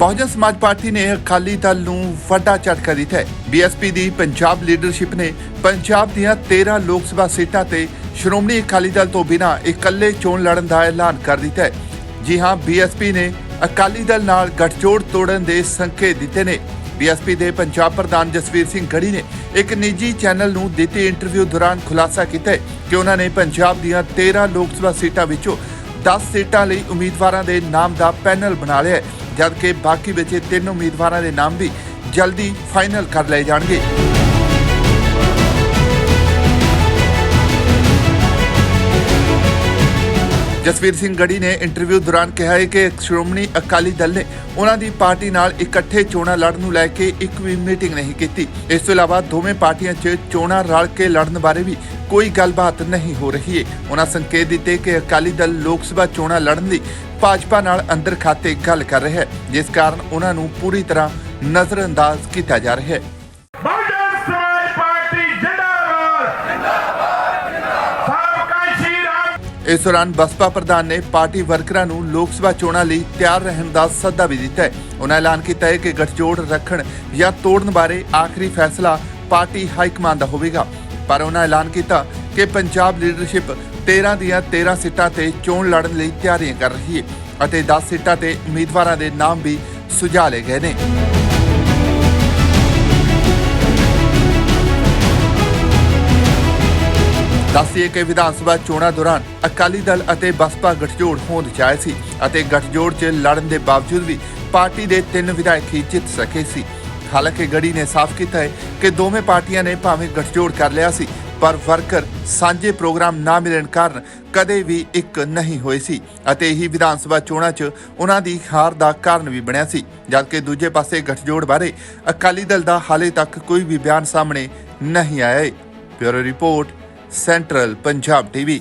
ਬਹੁਜਨ ਸਮਾਜ ਪਾਰਟੀ ਨੇ ਅਕਾਲੀ ਦਲ ਨੂੰ ਵੱਡਾ ਝਟਕਾ ਦਿੱਤਾ ਹੈ। ਬੀਐਸਪੀ ਦੀ ਪੰਜਾਬ ਲੀਡਰਸ਼ਿਪ ਨੇ ਪੰਜਾਬ ਦੀਆਂ 13 ਲੋਕ ਸਭਾ ਸੀਟਾਂ ਤੇ ਸ਼੍ਰੋਮਣੀ ਅਕਾਲੀ ਦਲ ਤੋਂ ਬਿਨਾਂ ਇਕੱਲੇ ਚੋਣ ਲੜਨ ਦਾ ਐਲਾਨ ਕਰ ਦਿੱਤਾ ਹੈ। ਜੀ ਹਾਂ ਬੀਐਸਪੀ ਨੇ ਅਕਾਲੀ ਦਲ ਨਾਲ ਗੱਠਜੋੜ ਤੋੜਨ ਦੇ ਸੰਕੇਤ ਦਿੱਤੇ ਨੇ। ਬੀਐਸਪੀ ਦੇ ਪੰਜਾਬ ਪ੍ਰਧਾਨ ਜਸਵੀਰ ਸਿੰਘ ਗੜੀ ਨੇ ਇੱਕ ਨਿੱਜੀ ਚੈਨਲ ਨੂੰ ਦਿੱਤੀ ਇੰਟਰਵਿਊ ਦੌਰਾਨ ਖੁਲਾਸਾ ਕੀਤਾ ਕਿ ਉਹਨਾਂ ਨੇ ਪੰਜਾਬ ਦੀਆਂ 13 ਲੋਕ ਸਭਾ ਸੀਟਾਂ ਵਿੱਚੋਂ 10 ਸੀਟਾਂ ਲਈ ਉਮੀਦਵਾਰਾਂ ਦੇ ਨਾਮ ਦਾ ਪੈਨਲ ਬਣਾ ਲਿਆ ਹੈ। ਜਦਕਿ ਬਾਕੀ ਬਚੇ ਤਿੰਨ ਉਮੀਦਵਾਰਾਂ ਦੇ ਨਾਮ ਵੀ ਜਲਦੀ ਫਾਈਨਲ ਕਰ ਲਏ ਜਾਣਗੇ। ਜਸਵੀਰ ਸਿੰਘ ਗੜੀ ਨੇ ਇੰਟਰਵਿਊ ਦੌਰਾਨ ਕਿਹਾ ਹੈ ਕਿ ਸ਼੍ਰੋਮਣੀ ਅਕਾਲੀ ਦਲ ਨੇ ਉਹਨਾਂ ਦੀ ਪਾਰਟੀ ਨਾਲ ਇਕੱਠੇ ਚੋਣਾਂ ਲੜਨ ਨੂੰ ਲੈ ਕੇ ਇੱਕ ਵੀ ਮੀਟਿੰਗ ਨਹੀਂ ਕੀਤੀ। ਇਸ ਤੋਂ ਇਲਾਵਾ ਦੋਵੇਂ ਪਾਰਟੀਆਂ 'ਚ ਚੋਣਾਂ ਰਲ ਕੇ ਲੜਨ ਬਾਰੇ ਵੀ ਕੋਈ ਗੱਲਬਾਤ ਨਹੀਂ ਹੋ ਰਹੀ ਹੈ ਉਹਨਾਂ ਸੰਕੇਤ ਦਿੱਤੇ ਕਿ ਅਕਾਲੀ ਦਲ ਲੋਕ ਸਭਾ ਚੋਣਾਂ ਲੜਨ ਲਈ ਭਾਜਪਾ ਨਾਲ ਅੰਦਰ ਖਾਤੇ ਗੱਲ ਕਰ ਰਿਹਾ ਹੈ, ਜਿਸ ਕਾਰਨ ਉਹਨਾਂ ਨੂੰ ਪੂਰੀ ਤਰ੍ਹਾਂ ਨਜ਼ਰਅੰਦਾਜ਼ ਕੀਤਾ ਜਾ ਰਿਹਾ ਹੈ। ਇਸ ਦੌਰਾਨ ਬਸਪਾ ਪ੍ਰਧਾਨ ਨੇ ਪਾਰਟੀ ਵਰਕਰਾਂ ਨੂੰ ਲੋਕ ਸਭਾ ਚੋਣਾਂ ਲਈ ਤਿਆਰ ਰਹਿਣ ਦਾ ਸੱਦਾ ਵੀ ਦਿੱਤਾ ਹੈ। ਉਹਨਾਂ ਐਲਾਨ ਕੀਤਾ ਹੈ ਕਿ ਗਠਜੋੜ ਰੱਖਣ ਜਾਂ ਤੋੜਨ ਬਾਰੇ ਆਖਰੀ ਫੈਸਲਾ ਪਾਰਟੀ ਹਾਈ ਕਮਾਂਡ ਦਾ ਹੋਵੇਗਾ। ਪਰ ਉਹਨਾਂ ਐਲਾਨ ਕੀਤਾ ਕਿ ਪੰਜਾਬ ਲੀਡਰਸ਼ਿਪ 13 ਦੀਆਂ 13 ਸੀਟਾਂ ਤੇ ਚੋਣ ਲੜਨ ਲਈ ਤਿਆਰੀਆਂ ਕਰ ਰਹੀ ਹੈ ਅਤੇ 10 ਸੀਟਾਂ ਤੇ ਉਮੀਦਵਾਰਾਂ ਦੇ ਨਾਮ ਵੀ ਸੁਝਾ ਲਏ ਗਏ ਨੇ। ਦੱਸੀਏ ਕਿ ਵਿਧਾਨ ਸਭਾ ਚੋਣਾਂ ਦੌਰਾਨ ਅਕਾਲੀ ਦਲ ਅਤੇ ਬਸਪਾ ਗਠਜੋੜ ਹੋਂਦ ਚ ਆਏ ਸੀ ਅਤੇ ਗਠਜੋੜ 'ਚ ਲੜਨ ਦੇ ਬਾਵਜੂਦ ਵੀ ਪਾਰਟੀ ਦੇ ਤਿੰਨ ਵਿਧਾਇਕ ਹੀ ਜਿੱਤ ਸਕੇ ਸੀ। ਹਾਲਾਂਕਿ ਗੜੀ ਨੇ ਸਾਫ਼ ਕੀਤਾ ਹੈ ਕਿ ਦੋਵੇਂ ਪਾਰਟੀਆਂ ਨੇ ਭਾਵੇਂ ਗਠਜੋੜ ਕਰ ਲਿਆ ਸੀ, ਪਰ ਵਰਕਰ ਸਾਂਝੇ ਪ੍ਰੋਗਰਾਮ ਨਾ ਮਿਲਣ ਕਾਰਨ ਕਦੇ ਵੀ ਇੱਕ ਨਹੀਂ ਹੋਏ ਸੀ ਅਤੇ ਇਹੀ ਵਿਧਾਨ ਸਭਾ ਚੋਣਾਂ 'ਚ ਉਹਨਾਂ ਦੀ ਹਾਰ ਦਾ ਕਾਰਨ ਵੀ ਬਣਿਆ ਸੀ, ਜਦਕਿ ਦੂਜੇ ਪਾਸੇ ਗਠਜੋੜ ਬਾਰੇ ਅਕਾਲੀ ਦਲ ਦਾ ਹਾਲੇ ਤੱਕ ਕੋਈ ਵੀ ਬਿਆਨ ਸਾਹਮਣੇ ਨਹੀਂ ਆਇਆ ਹੈ। Bureau report central Punjab TV